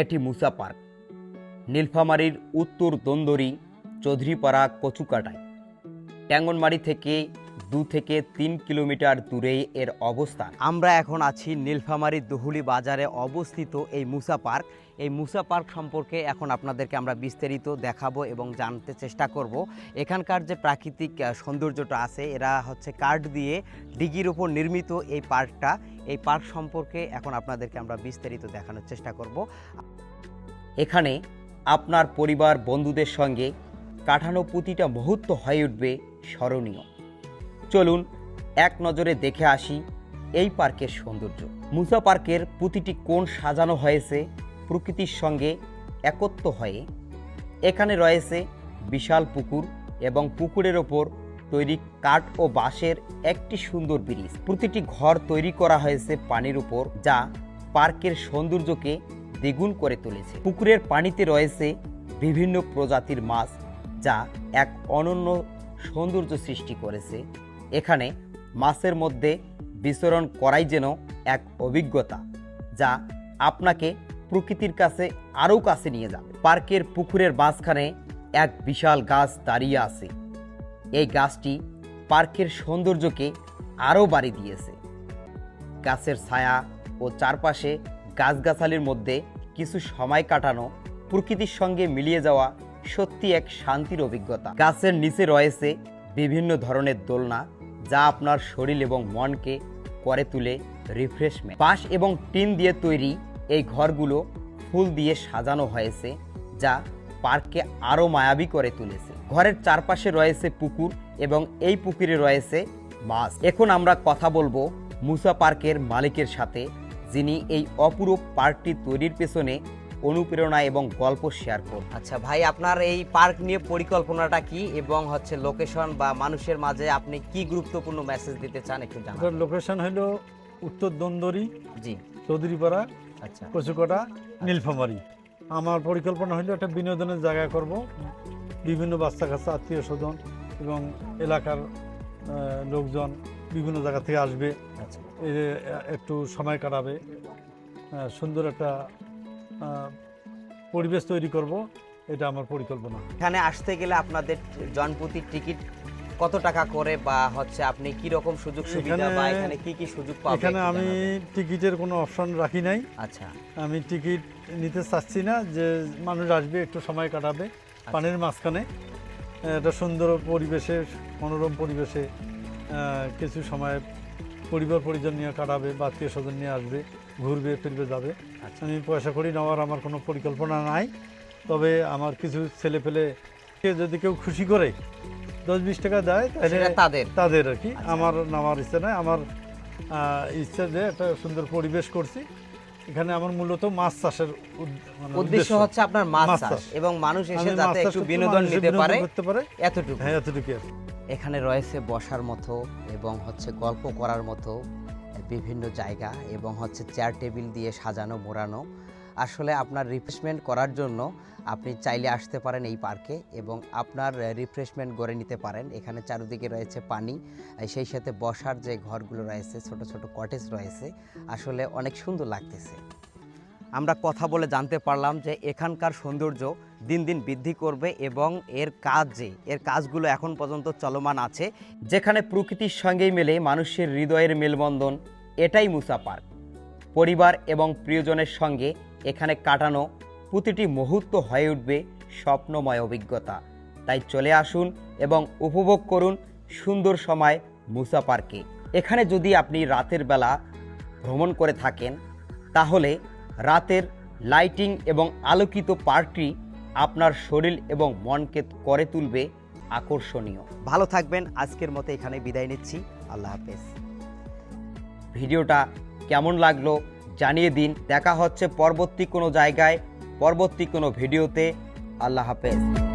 এটি মুসা পার্ক। নীলফামারীর উত্তর দন্দরি চৌধুরীপাড়া কচুকাটায়। ট্যাঙ্গনমারি থেকে দু থেকে তিন কিলোমিটার দূরেই এর অবস্থান। আমরা এখন আছি নীলফামারী দহুলি বাজারে অবস্থিত এই মুসা পার্ক। এই মুসা পার্ক সম্পর্কে এখন আপনাদেরকে আমরা বিস্তারিত দেখাবো এবং জানতে চেষ্টা করব। এখানকার যে প্রাকৃতিক সৌন্দর্যটা আছে এরা হচ্ছে কাঠ দিয়ে ডিগির উপর নির্মিত এই পার্কটা। এই পার্ক সম্পর্কে এখন আপনাদেরকে আমরা বিস্তারিত দেখানোর চেষ্টা করব। এখানে আপনার পরিবার বন্ধুদের সঙ্গে কাটানো প্রতিটা মুহূর্ত হয়ে উঠবে স্মরণীয়। চলুন এক নজরে দেখে আসি এই পার্কের সৌন্দর্য। মুসা পার্কের প্রতিটি কোণ সাজানো হয়েছে, প্রকৃতির সঙ্গে একত্র হয়ে। এখানে রয়েছে বিশাল পুকুর এবং পুকুরের ওপর তৈরি কাঠ ও বাঁশের একটি সুন্দর ব্রিজ। প্রতিটি ঘর তৈরি করা হয়েছে পানির উপর যা পার্কের সৌন্দর্যকে দ্বিগুণ করে তুলেছে। পুকুরের পানিতে রয়েছে বিভিন্ন প্রজাতির মাছ, যা এক অনন্য সৌন্দর্য সৃষ্টি করেছে। এখানে মাছের মধ্যে বিচরণ করাই যেন এক অভিজ্ঞতা, যা আপনাকে প্রকৃতির কাছে আরও কাছে নিয়ে যাবে। পার্কের পুকুরের মাঝখানে এক বিশাল গাছ দাঁড়িয়ে আছে। এই গাছটি পার্কের সৌন্দর্যকে আরও বাড়ি দিয়েছে। গাছের ছায়া ও চারপাশে গাছগাছালির মধ্যে কিছু সময় কাটানো প্রকৃতির সঙ্গে মিলিয়ে যাওয়া সত্যি এক শান্তির অভিজ্ঞতা। গাছের নিচে রয়েছে বিভিন্ন ধরনের দোলনা যা আপনার শরীর এবং মনকে করে তুলে রিফ্রেশমেন্ট বাঁশ এবং টিন দিয়ে তৈরি এই ঘরগুলো ফুল দিয়ে সাজানো হয়েছে, যা পার্ককে আরও মায়াবী করে তুলেছে। ঘরের চারপাশে রয়েছে পুকুর এবং এই পুকুরে রয়েছে মাছ। এখন আমরা কথা বলব মুসা পার্কের মালিকের সাথে, যিনি এই অপূরূপ পার্কটি তৈরির পেছনে অনুপ্রেরণা এবং গল্প শেয়ার করবেন আচ্ছা ভাই আপনার এই পার্ক নিয়ে পরিকল্পনাটা কি এবং হচ্ছে লোকেশন বা মানুষের মাঝে আপনি কি গুরুত্বপূর্ণ মেসেজ দিতে চান একটু জানান। লোকেশন হলো উত্তর দন্দরি জি। চৌধুরীপাড়া আচ্ছা। কচুকটা নীলফামারি। আমার পরিকল্পনা হলো একটা বিনোদনের জায়গা করব। বিভিন্ন বাচ্চা কাচ্চা আত্মীয় স্বজন এবং এলাকার লোকজন বিভিন্ন জায়গা থেকে আসবে। আচ্ছা। একটু সময় কাটাবে। সুন্দর একটা পরিবেশ তৈরি করব এটা আমার পরিকল্পনা। এখানে আসতে গেলে আপনাদের জনপ্রতি টিকিট কত টাকা করে বা হচ্ছে আপনি কি রকম সুযোগ সুবিধা বা এখানে কি কি সুযোগ পাবেন এখানে আমি টিকিটের কোনো অপশন রাখি নাই। আচ্ছা। আমি টিকিট নিতে চাচ্ছি না যে মানুষ আসবে একটু সময় কাটাবে পানির মাঝখানে। একটা সুন্দর পরিবেশে মনোরম পরিবেশে কিছু সময় পরিবার পরিজন নিয়ে কাটাবে বা আত্মীয় স্বজন নিয়ে আসবে ঘুরবে ফিরবে যাবে। আচ্ছা। আমি পয়সা করি নেওয়ার আমার কোনো পরিকল্পনা নাই। তবে আমার কিছু ছেলে পেলে যদি কেউ খুশি করে দশ বিশ টাকা দেয় তাহলে তাদের। তাদের আর কি। আচ্ছা। আমার নেওয়ার ইচ্ছা নাই। আমার ইচ্ছা যে একটা সুন্দর পরিবেশ করছি। এখানে আমার মূলত মাছ চাষের মানে উদ্দেশ্য হচ্ছে আপনার মাছ চাষ। এবং মানুষ এসে যাতে একটু বিনোদন নিতে পারে করতে পারে। এতটুকু। হ্যাঁ এতটুকু আর। এখানে রয়েছে বসার মতো এবং হচ্ছে গল্প করার মতো বিভিন্ন জায়গা এবং হচ্ছে চেয়ার টেবিল দিয়ে সাজানো, মোড়ানো। আসলে আপনার রিফ্রেশমেন্ট করার জন্য আপনি চাইলে আসতে পারেন এই পার্কে এবং আপনার রিফ্রেশমেন্ট গড়ে নিতে পারেন। এখানে চারিদিকে রয়েছে পানি সেই সাথে বসার যে ঘরগুলো রয়েছে, ছোট ছোট কটেজ রয়েছে, আসলে অনেক সুন্দর লাগতেছে। আমরা কথা বলে জানতে পারলাম যে এখানকার সৌন্দর্য দিন দিন বৃদ্ধি করবে এবং এর কাজ যে, এর কাজগুলো এখন পর্যন্ত চলমান আছে। যেখানে প্রকৃতির সঙ্গেই মেলে মানুষের হৃদয়ের মেলবন্ধন, এটাই মুসা পার্ক। পরিবার এবং প্রিয়জনের সঙ্গে এখানে কাটানো প্রতিটি মুহূর্ত হয়ে উঠবে স্বপ্নময় অভিজ্ঞতা। তাই চলে আসুন এবং উপভোগ করুন সুন্দর সময় মুসা পার্কে। এখানে যদি আপনি রাতের বেলা ভ্রমণ করে থাকেন, তাহলে রাতের লাইটিং এবং আলোকিত পার্কটি আপনার শরীর এবং মনকে করে তুলবে আকর্ষণীয়। ভালো থাকবেন আজকের মতো এখানে বিদায় নিচ্ছি। আল্লাহ হাফেজ। ভিডিওটা কেমন লাগল জানিয়ে দিন। দেখা হচ্ছে পরবর্তী কোনো জায়গায় পরবর্তী কোনো ভিডিওতে। আল্লাহ হাফেজ।